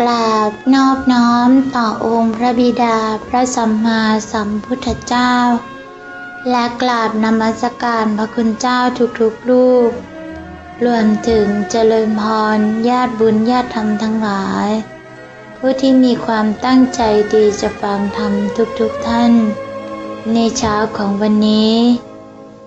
กราบนอบน้อมต่อองค์พระบิดาพระสัมมาสัมพุทธเจ้า และกราบนมัสการพระคุณเจ้าทุกๆรูปรวมถึงเจริญพรญาติบุญญาติธรรมทั้งหลาย ผู้ที่มีความตั้งใจดีจะฟังธรรมทุกๆท่าน ในเช้าของวันนี้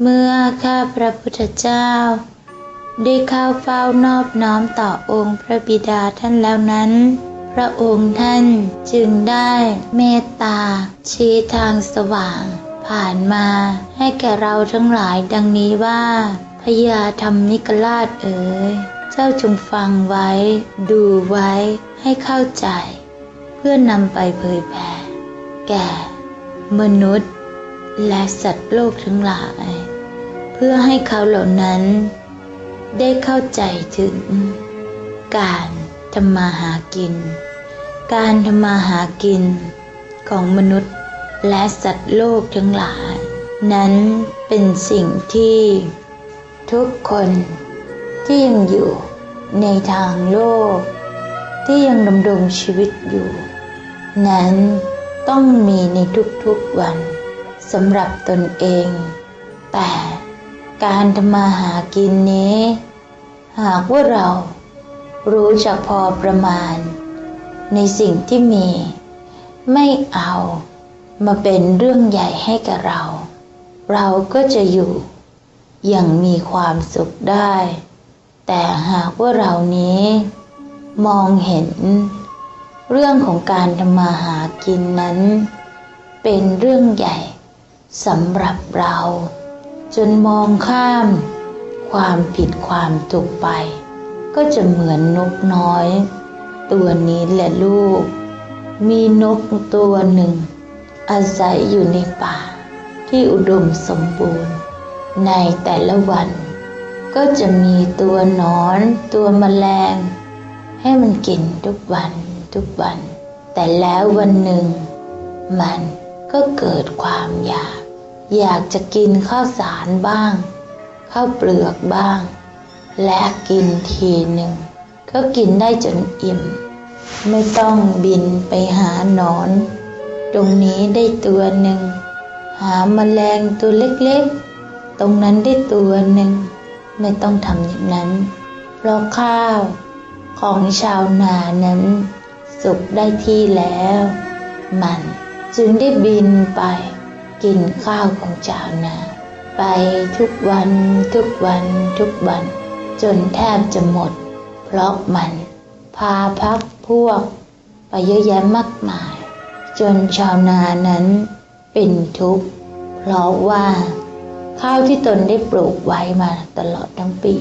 เมื่อข้าพระพุทธเจ้า ได้เข้าเฝ้านอบน้อมต่อองค์พระบิดาท่านแล้วนั้น พระองค์ท่านจึงได้เมตตา ชี้ทางสว่าง ผ่านมาให้แก่เราทั้งหลายดังนี้ว่าพญาธรรมนิกราชเอ๋ย เจ้าจงฟังไว้ ดูไว้ให้เข้าใจ เพื่อนำไปเผยแผ่แก่ มนุษย์ และสัตว์โลกทั้งหลาย เพื่อให้เขาเหล่านั้น ได้เข้าใจถึง การทำมาหากิน การทำมาหากินของมนุษย์และสัตว์โลกทั้งหลาย นั้นเป็นสิ่งที่ทุกคนที่ยังอยู่ในทางโลก ที่ยังดำรงชีวิตอยู่ นั้นต้องมีในทุกๆวันสำหรับตนเอง แต่ การทำมาหากินนี้ หากว่าเรารู้จักพอประมาณ ในสิ่งที่มี ไม่เอามาเป็นเรื่องใหญ่ให้กับเรา เราก็จะอยู่อย่างมีความสุขได้ แต่หากว่าเรานี้ มองเห็น เรื่องของการทำมาหากินนั้น เป็นเรื่องใหญ่สำหรับเรา จนมองข้าม ความผิดความถูกไป ก็จะเหมือนนกน้อย ตัวนี้แหละลูก มีนกตัวหนึ่ง อาศัยอยู่ในป่า ที่อุดมสมบูรณ์ ในแต่ละวัน ก็จะมีตัวนอนตัวแมลง ให้มันกินทุกวันทุกวัน แต่แล้ววันหนึ่ง มันก็เกิดความอยาก อยากจะกินข้าวสารบ้าง ข้าวเปลือกบ้าง และกินทีหนึ่ง ก็กินได้จนอิ่ม ไม่ต้องบินไปหาหนอน ตรงนี้ได้ตัวหนึ่ง หาแมลงตัวเล็กๆ ตรงนั้นได้ตัวหนึ่ง ไม่ต้องทำอย่างนั้น เพราะข้าวของชาวนานั้น สุกได้ที่แล้ว มันจึงได้บินไป กินข้าวของชาวนา ไปทุกวันทุกวันทุกวัน จนแทบจะหมด เพราะมันพาพักพวก ไปเยอะแยะมากมาย จนชาวนานั้นเป็นทุกข์เพราะว่าข้าวที่ตนได้ปลูกไว้มาตลอดทั้งปี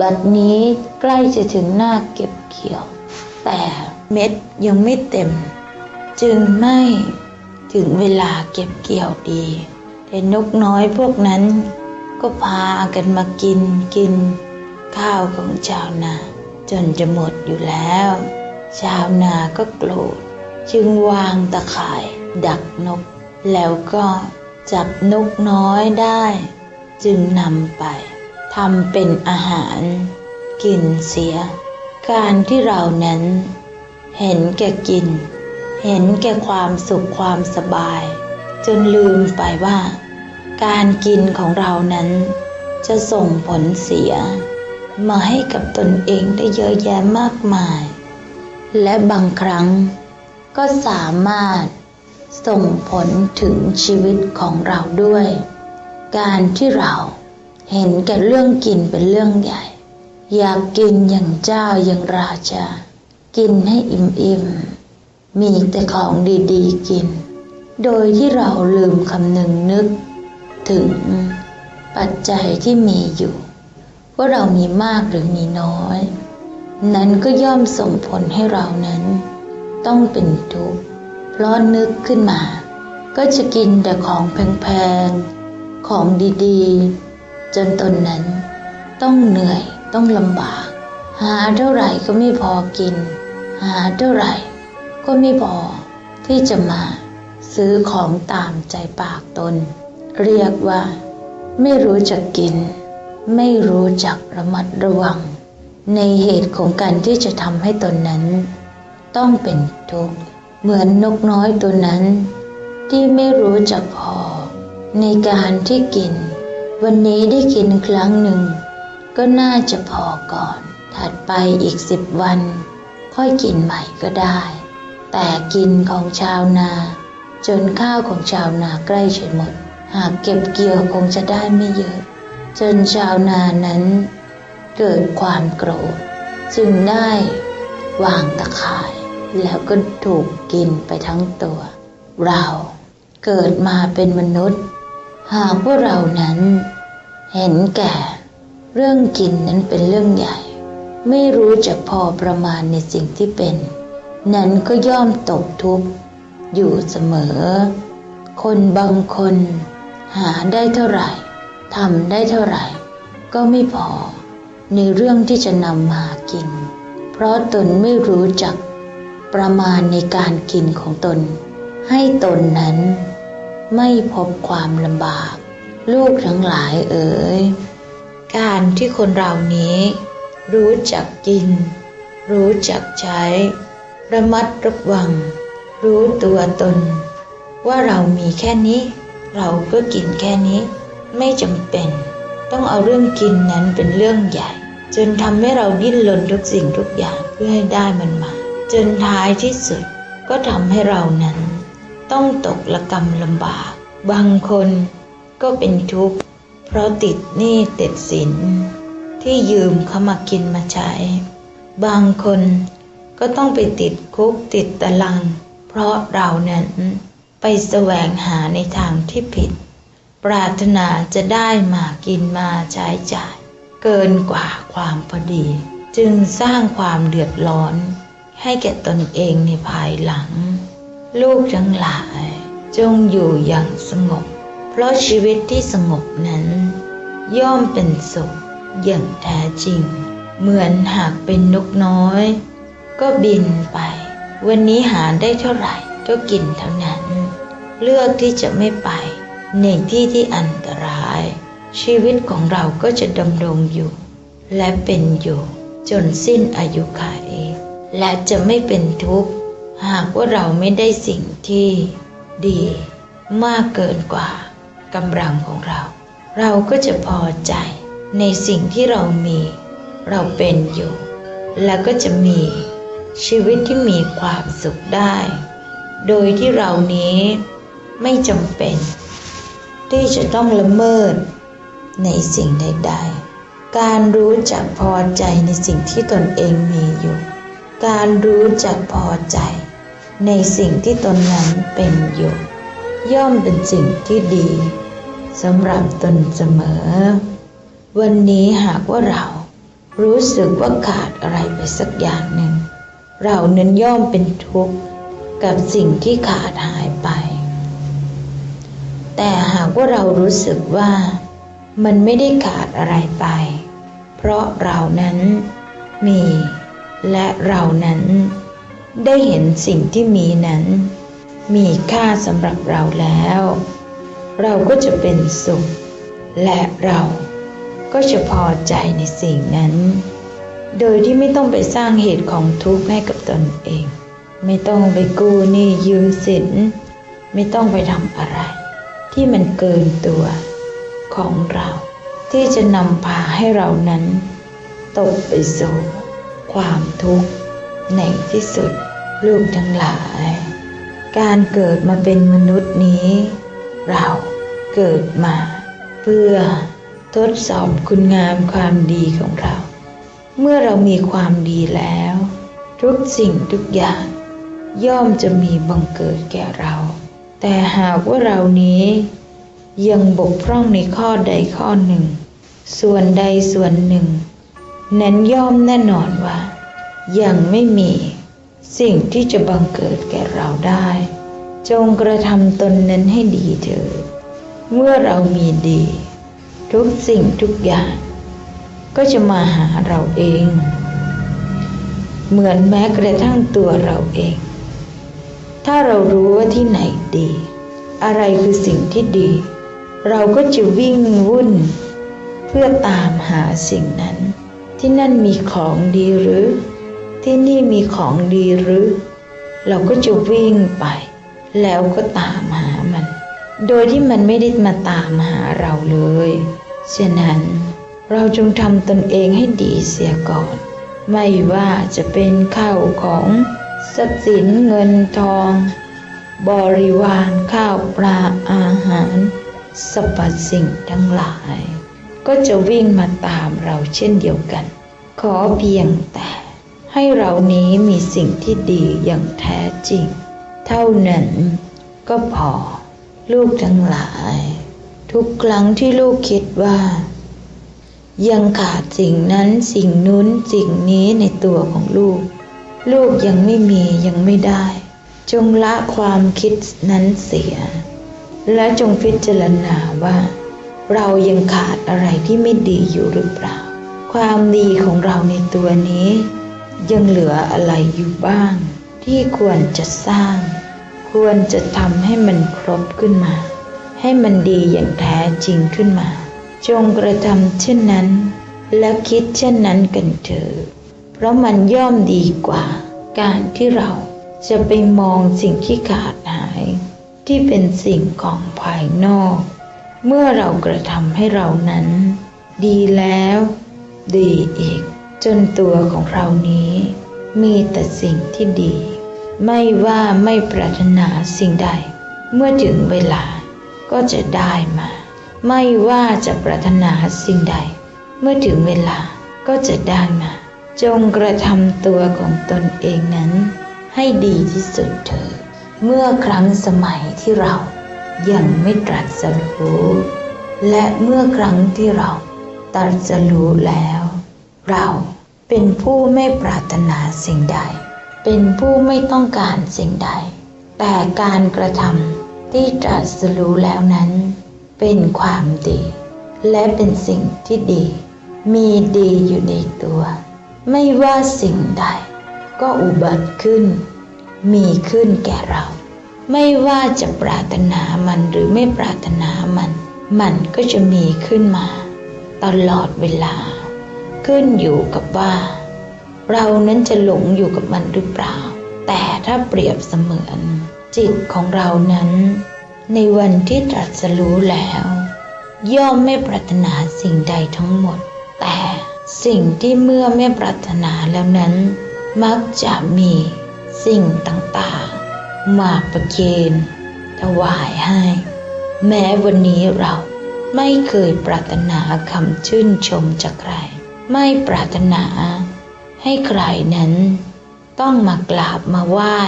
บัดนี้ใกล้จะถึงหน้าเก็บเกี่ยว แต่เม็ดยังไม่เต็ม จึงไม่ ถึงเวลาเก็บเกี่ยวดี แต่นกน้อยพวกนั้น ก็พากันมากินกิน ข้าวของชาวนา จนจะหมดอยู่แล้ว ชาวนาก็โกรธจึงวางตะข่าย ดักนก แล้วก็จับนกน้อยได้ จึงนำไปทำเป็นอาหาร กินเสีย การที่เรานั้น เห็นแก่กิน เห็นแก่ความสุขความสบาย จนลืมไปว่า การกินของเรานั้น จะส่งผลเสีย มาให้กับตนเองได้เยอะแยะมากมาย และบางครั้งก็สามารถส่งผลถึงชีวิตของเราด้วย การที่เราเห็นแก่เรื่องกินเป็นเรื่องใหญ่ อยากกินอย่างเจ้าอย่างราชา กินให้อิ่มๆมี มีแต่ของดีๆกิน โดยที่เราลืมคำนึงนึก ถึงปัจจัยที่มีอยู่ ว่าเรามีมากหรือมีน้อย นั้นก็ย่อมส่งผลให้เรานั้น ต้องเป็นทุกข์เพราะนึกขึ้นมา ก็จะกินแต่ของแพงๆ ของดีๆ จนตนนั้น ต้องเหนื่อยต้องลำบาก หาเท่าไหร่ก็ไม่พอกิน หาเท่าไหร่ ก็ไม่พอที่จะมาซื้อของตามใจปากตน เรียกว่า ไม่รู้จักกิน ไม่รู้จักระมัดระวัง ในเหตุของการที่จะทำให้ตนนั้น ต้องเป็นทุกข์เหมือนนกน้อยตัวนั้น ที่ไม่รู้จักพอ ในการที่กิน วันนี้ได้กินครั้งหนึ่ง ก็น่าจะพอก่อน ถัดไปอีกสิบวัน ค่อยกินใหม่ก็ได้ แต่กินของชาวนา จนข้าวของชาวนาใกล้จะหมด หากเก็บเกี่ยวคงจะได้ไม่เยอะ จนชาวนานั้นเกิดความโกรธ จึงได้วางตะข่าย แล้วก็ถูกกินไปทั้งตัว เราเกิดมาเป็นมนุษย์ หากว่าเรานั้น เห็นแก่ เรื่องกินนั้นเป็นเรื่องใหญ่ ไม่รู้จักพอประมาณในสิ่งที่เป็น นั้นก็ย่อมตกทุกข์อยู่เสมอ คนบางคน หาได้เท่าไหร่ทำได้เท่าไหร่ ก็ไม่พอ ในเรื่องที่จะนำมากิน เพราะตนไม่รู้จักประมาณในการกินของตน ให้ตนนั้น ไม่พบความลำบาก ลูกทั้งหลายเอ๋ยการที่คนเรานี้ รู้จักกิน รู้จักใช้ ระมัดระวัง รู้ตัวตน ว่าเรามีแค่นี้ เราก็กินแค่นี้ ไม่จำเป็น ต้องเอาเรื่องกินนั้นเป็นเรื่องใหญ่ จนทำให้เราดิ้นรนทุกสิ่งทุกอย่างเพื่อให้ได้มันมา จนท้ายที่สุดก็ทำให้เรานั้น ต้องตกละกรรมลำบาก บางคนก็เป็นทุกข์เพราะติดหนี้ติดสินที่ยืมเขามากินมาใช้ บางคน ก็ต้องไปติดคุกติดตาราง เพราะเรานั้นไปแสวงหาในทางที่ผิด ปรารถนาจะได้มากินมาใช้จ่าย เกินกว่าความพอดี จึงสร้างความเดือดร้อน ให้แก่ตนเองในภายหลัง ลูกทั้งหลาย จงอยู่อย่างสงบ เพราะชีวิตที่สงบนั้น ย่อมเป็นสุขอย่างแท้จริง เหมือนหากเป็นนกน้อย ก็บินไป วันนี้หาได้เท่าไหร่ก็กินเท่านั้น เลือกที่จะไม่ไป ในที่ที่อันตราย ชีวิตของเราก็จะดำรงอยู่ และเป็นอยู่จนสิ้นอายุขัยและจะไม่เป็นทุกข์ หากว่าเราไม่ได้สิ่งที่ดีมากเกินกว่ากำลังของเรา เราก็จะพอใจในสิ่งที่เรามี เราเป็นอยู่ และก็จะมี ชีวิตที่มีความสุขได้ โดยที่เรานี้ไม่จำเป็น ที่จะต้องละเมิดในสิ่งใดๆ การรู้จักพอใจในสิ่งที่ตนเองมีอยู่ การรู้จักพอใจในสิ่งที่ตนนั้นเป็นอยู่ ย่อมเป็นสิ่งที่ดีสำหรับตนเสมอ วันนี้หากว่าเรารู้สึกว่าขาดอะไรไปสักอย่างหนึ่ง เรานั้นย่อมเป็นทุกข์กับสิ่งที่ขาดหายไป แต่หากว่าเรารู้สึกว่ามันไม่ได้ขาดอะไรไป เพราะเรานั้นมีและเรานั้นได้เห็นสิ่งที่มีนั้น มีค่าสำหรับเราแล้ว เราก็จะเป็นสุข และเราก็จะพอใจในสิ่งนั้น โดยที่ไม่ต้องไปสร้างเหตุของทุกข์ให้กับตนเอง ไม่ต้องไปกู้หนี้ยืมสิน ไม่ต้องไปทำอะไร ที่มันเกินตัวของเรา ที่จะนำพาให้เรานั้น ตกไปสู่ความทุกข์ในที่สุดลูกทั้งหลาย การเกิดมาเป็นมนุษย์นี้ เราเกิดมา เพื่อทดสอบคุณงามความดีของเรา เมื่อเรามีความดีแล้ว ทุกสิ่งทุกอย่าง ย่อมจะมีบังเกิดแก่เรา แต่หากว่าเรานี้ยังบกพร่องในข้อใดข้อหนึ่ง ส่วนใดส่วนหนึ่ง นั้นย่อมแน่นอนว่า ยังไม่มีสิ่งที่จะบังเกิดแก่เราได้ จงกระทำตนนั้นให้ดีเถิดเมื่อเรามีดี ทุกสิ่งทุกอย่าง ก็จะมาหาเราเอง เหมือนแม้กระทั่งตัวเราเอง ถ้าเรารู้ว่าที่ไหนดี อะไรคือสิ่งที่ดี เราก็จะวิ่งวุ่น เพื่อตามหาสิ่งนั้น ที่นั่นมีของดีหรือ ที่นี่มีของดีหรือ เราก็จะวิ่งไป แล้วก็ตามหามัน โดยที่มันไม่ได้มาตามหาเราเลยฉะนั้น เราจงทำตนเองให้ดีเสียก่อน ไม่ว่าจะเป็นข้าวของทรัพย์สินเงินทอง บริวารข้าวปลาอาหารสรรพสิ่งทั้งหลาย ก็จะวิ่งมาตามเราเช่นเดียวกัน ขอเพียงแต่ให้เรานี้มีสิ่งที่ดีอย่างแท้จริง เท่านั้นก็พอ ลูกทั้งหลาย ทุกครั้งที่ลูกคิดว่า ยังขาดสิ่งนั้นสิ่งนู้นสิ่งนี้ในตัวของลูก ลูกยังไม่มียังไม่ได้ จงละความคิดนั้นเสีย และจงพิจารณาว่า เรายังขาดอะไรที่ไม่ดีอยู่หรือเปล่า ความดีของเราในตัวนี้ ยังเหลืออะไรอยู่บ้าง ที่ควรจะสร้าง ควรจะทำให้มันครบขึ้นมา ให้มันดีอย่างแท้จริงขึ้นมา จงกระทำเช่นนั้น และคิดเช่นนั้นกันเถิดเพราะมันย่อมดีกว่า การที่เราจะไปมองสิ่งที่ขาดหาย ที่เป็นสิ่งของภายนอก เมื่อเรากระทำให้เรานั้น ดีแล้ว ดีอีก จนตัวของเรานี้ มีแต่สิ่งที่ดี ไม่ว่าไม่ปรารถนาสิ่งใด เมื่อถึงเวลาก็จะได้มา ไม่ว่าจะปรารถนาสิ่งใด เมื่อถึงเวลาก็จะได้มา จงกระทำตัวของตนเองนั้น ให้ดีที่สุดเถิดเมื่อครั้งสมัยที่เรายังไม่ตรัสรู้ และเมื่อครั้งที่เราตรัสรู้แล้ว เราเป็นผู้ไม่ปรารถนาสิ่งใด เป็นผู้ไม่ต้องการสิ่งใด แต่การกระทำที่ตรัสรู้แล้วนั้น เป็นความดี และเป็นสิ่งที่ดี มีดีอยู่ในตัว ไม่ว่าสิ่งใด ก็อุบัติขึ้น มีขึ้นแก่เรา ไม่ว่าจะปรารถนามันหรือไม่ปรารถนามัน มันก็จะมีขึ้นมา ตลอดเวลา ขึ้นอยู่กับว่า เรานั้นจะหลงอยู่กับมันหรือเปล่า แต่ถ้าเปรียบเสมือน จิตของเรานั้น ในวันที่ตรัสรู้แล้ว ย่อมไม่ปรารถนาสิ่งใดทั้งหมด แต่สิ่งที่เมื่อไม่ปรารถนาแล้วนั้น มักจะมีสิ่งต่างๆ มาประเคนถวายให้ แม้วันนี้เราไม่เคยปรารถนาคำชื่นชมจากใคร ไม่ปรารถนาให้ใครนั้น ต้องมากราบมาไหว้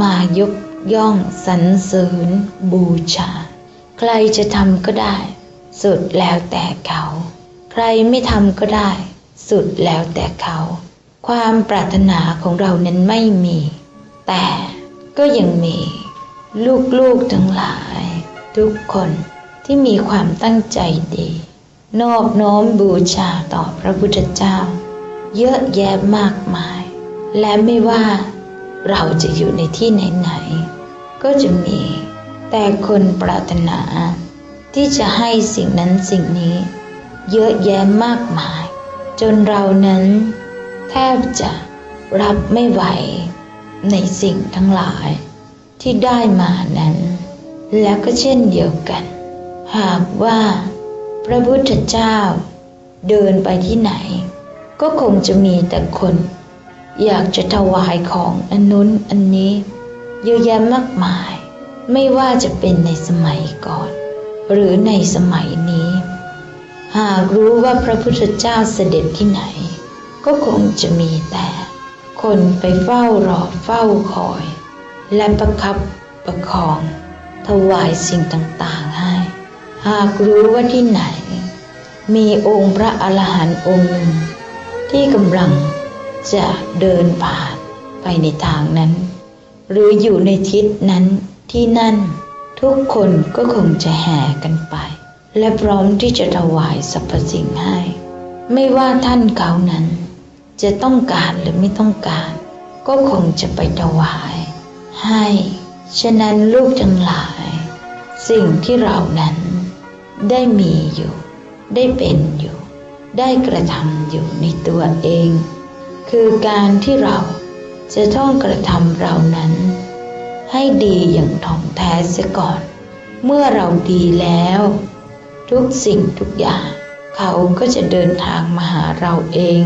มายก ย่องสรรเสริญบูชา ใครจะทำก็ได้ สุดแล้วแต่เขา ใครไม่ทำก็ได้ สุดแล้วแต่เขา ความปรารถนาของเรานั้นไม่มี แต่ก็ยังมี ลูกๆทั้งหลาย ทุกคนที่มีความตั้งใจดี นอบน้อมบูชาต่อพระพุทธเจ้า เยอะแยะมากมาย และไม่ว่าเราจะอยู่ในที่ไหนๆ ก็จะมี แต่คนปรารถนา ที่จะให้สิ่งนั้นสิ่งนี้ เยอะแยะมากมาย จนเรานั้น แทบจะรับไม่ไหว ในสิ่งทั้งหลาย ที่ได้มานั้น และก็เช่นเดียวกัน หากว่า พระพุทธเจ้า เดินไปที่ไหน ก็คงจะมีแต่คน อยากจะถวายของอันนู้นอันนี้ เยอะแยะมากมาย ไม่ว่าจะเป็นในสมัยก่อน หรือในสมัยนี้ หากรู้ว่าพระพุทธเจ้าเสด็จที่ไหน ก็คงจะมีแต่ คนไปเฝ้ารอเฝ้าคอย และประคับประคอง ถวายสิ่งต่างๆให้ หากรู้ว่าที่ไหน มีองค์พระอรหันต์องค์หนึ่งที่กำลังจะเดินผ่านไปในทางนั้น หรืออยู่ในทิศนั้นที่นั่น ทุกคนก็คงจะแห่กันไป และพร้อมที่จะถวายสรรพสิ่งให้ ไม่ว่าท่านเขานั้น จะต้องการหรือไม่ต้องการ ก็คงจะไปถวาย ให้ ฉะนั้นลูกทั้งหลาย สิ่งที่เรานั้น ได้มีอยู่ ได้เป็นอยู่ ได้กระทำอยู่ในตัวเอง คือการที่เราจะต้องกระทำเรานั้น ให้ดีอย่างถ่องแท้เสียก่อน เมื่อเราดีแล้ว ทุกสิ่งทุกอย่าง เขาก็จะเดินทางมาหาเราเอง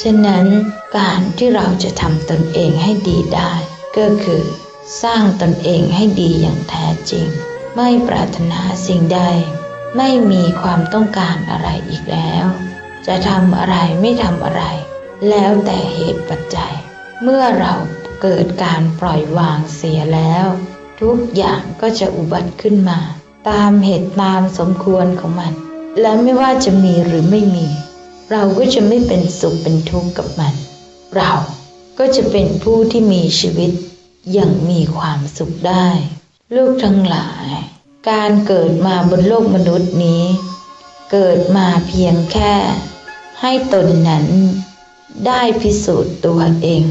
ฉะนั้นการที่เราจะทำตนเองให้ดีได้ ก็คือ สร้างตนเองให้ดีอย่างแท้จริง ไม่ปรารถนาสิ่งใด ไม่มีความต้องการอะไรอีกแล้ว จะทำอะไรไม่ทำอะไร แล้วแต่เหตุปัจจัย เมื่อเรา เกิดการปล่อยวางเสียแล้ว ทุกอย่างก็จะอุบัติขึ้นมา ตามเหตุตามสมควรของมัน และไม่ว่าจะมีหรือไม่มี เราก็จะไม่เป็นสุขเป็นทุกข์กับมัน เราก็จะเป็นผู้ที่มีชีวิตอย่างมีความสุขได้ ลูกทั้งหลาย การเกิดมาบนโลกมนุษย์นี้ เกิดมาเพียงแค่ ให้ตนนั้นได้พิสูจน์ตัวเอง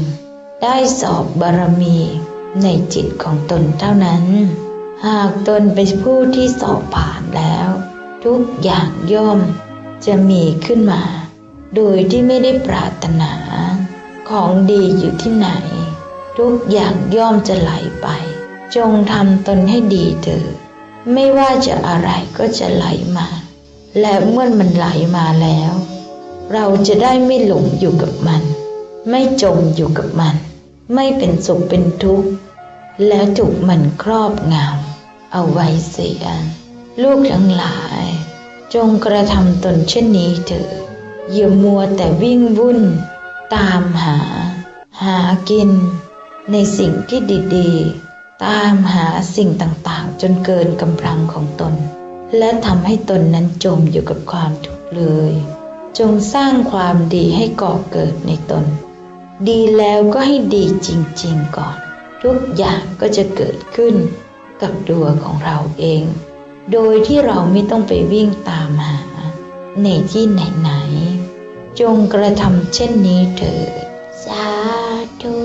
ได้สอบบารมีในจิตของตนเท่านั้น หากตนเป็นผู้ที่สอบผ่านแล้ว ทุกอย่างย่อมจะมีขึ้นมา โดยที่ไม่ได้ปรารถนา ของดีอยู่ที่ไหน ทุกอย่างย่อมจะไหลไป จงทำตนให้ดีเถิดไม่ว่าจะอะไรก็จะไหลมา และเมื่อมันไหลมาแล้ว เราจะได้ไม่หลงอยู่กับมัน ไม่จมอยู่กับมัน ไม่เป็นสุขเป็นทุกข์ แล้วถูกมันครอบงำเอาไว้เสียลูกทั้งหลาย จงกระทำตนเช่นนี้เถิดอย่ามัวแต่วิ่งวุ่น ตามหา หากิน ในสิ่งที่ดีๆ ตามหาสิ่งต่างๆ จนเกินกำลังของตน และทำให้ตนนั้นจมอยู่กับความทุกข์เลย จงสร้างความดีให้ก่อเกิดในตน ดีแล้วก็ให้ดีจริงๆก่อน ทุกอย่างก็จะเกิดขึ้นกับตัวของเราเอง โดยที่เราไม่ต้องไปวิ่งตามหา ในที่ไหนๆจงกระทำเช่นนี้เถิดสาธุ